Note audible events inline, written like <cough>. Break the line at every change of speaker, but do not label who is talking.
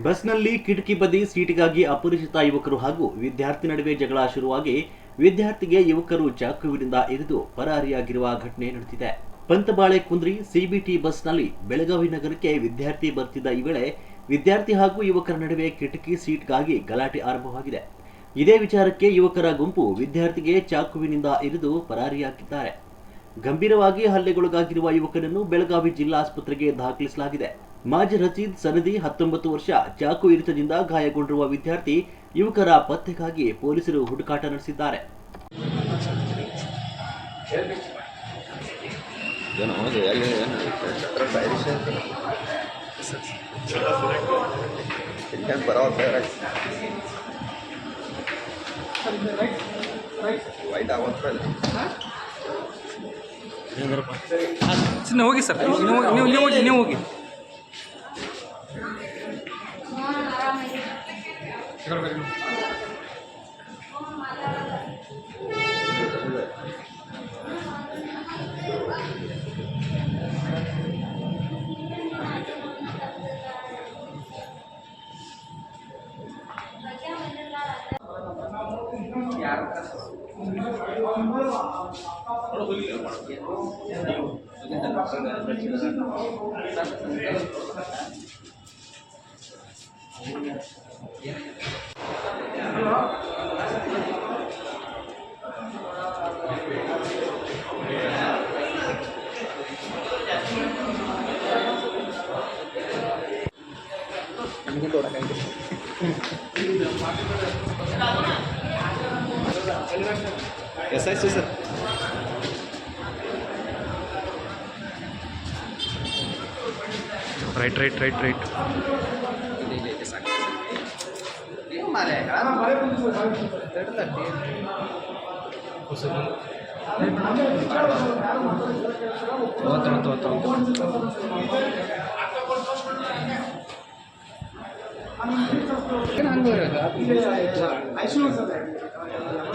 ಬಸ್ನಲ್ಲಿ ಕಿಟಕಿ ಬದಿ ಸೀಟಿಗಾಗಿ ಅಪರಿಚಿತ ಯುವಕರು ಹಾಗೂ ವಿದ್ಯಾರ್ಥಿ ನಡುವೆ ಜಗಳ ಶುರುವಾಗಿ ವಿದ್ಯಾರ್ಥಿಗೆ ಯುವಕರು ಚಾಕುವಿನಿಂದ ಇರಿದು ಪರಾರಿಯಾಗಿರುವ ಘಟನೆ ನಡೆದಿದೆ. ಪಂತಬಾಳೆ ಕುಂದ್ರಿ ಸಿಬಿಟಿ ಬಸ್ನಲ್ಲಿ ಬೆಳಗಾವಿ ನಗರಕ್ಕೆ ವಿದ್ಯಾರ್ಥಿ ಬರ್ತಿದ್ದ ಈ ವೇಳೆ ವಿದ್ಯಾರ್ಥಿ ಹಾಗೂ ಯುವಕರ ನಡುವೆ ಕಿಟಕಿ ಸೀಟ್ಗಾಗಿ ಗಲಾಟೆ ಆರಂಭವಾಗಿದೆ. ಇದೇ ವಿಚಾರಕ್ಕೆ ಯುವಕರ ಗುಂಪು ವಿದ್ಯಾರ್ಥಿಗೆ ಚಾಕುವಿನಿಂದ ಇರಿದು ಪರಾರಿಯಾಗಿದ್ದಾರೆ. ಗಂಭೀರವಾಗಿ ಹಲ್ಲೆಗೊಳಗಾಗಿರುವ ಯುವಕನನ್ನು ಬೆಳಗಾವಿ ಜಿಲ್ಲಾ ಆಸ್ಪತ್ರೆಗೆ ದಾಖಲಿಸಲಾಗಿದೆ. ಮಾಜಿ ರಜೀದ್ ಸನದಿ ಹತ್ತೊಂಬತ್ತು ವರ್ಷ ಚಾಕು ಇರಿತದಿಂದ ಗಾಯಗೊಂಡಿರುವ ವಿದ್ಯಾರ್ಥಿ ಯುವಕರ ಪತ್ತೆಗಾಗಿ ಪೊಲೀಸರು ಹುಡುಕಾಟ ನಡೆಸಿದ್ದಾರೆ.
ವೈಟ್
ನೀವು ಹೋಗಿ ಸರ್. ನೀವು ನೀವು ನೀವು ಹೋಗಿ ನೀವು ಹೋಗಿ.
Ini tuh orang kayak gitu. <laughs> <laughs> <laughs> Yes ಆಯ್ತು sir
right right right right ಹಂಗ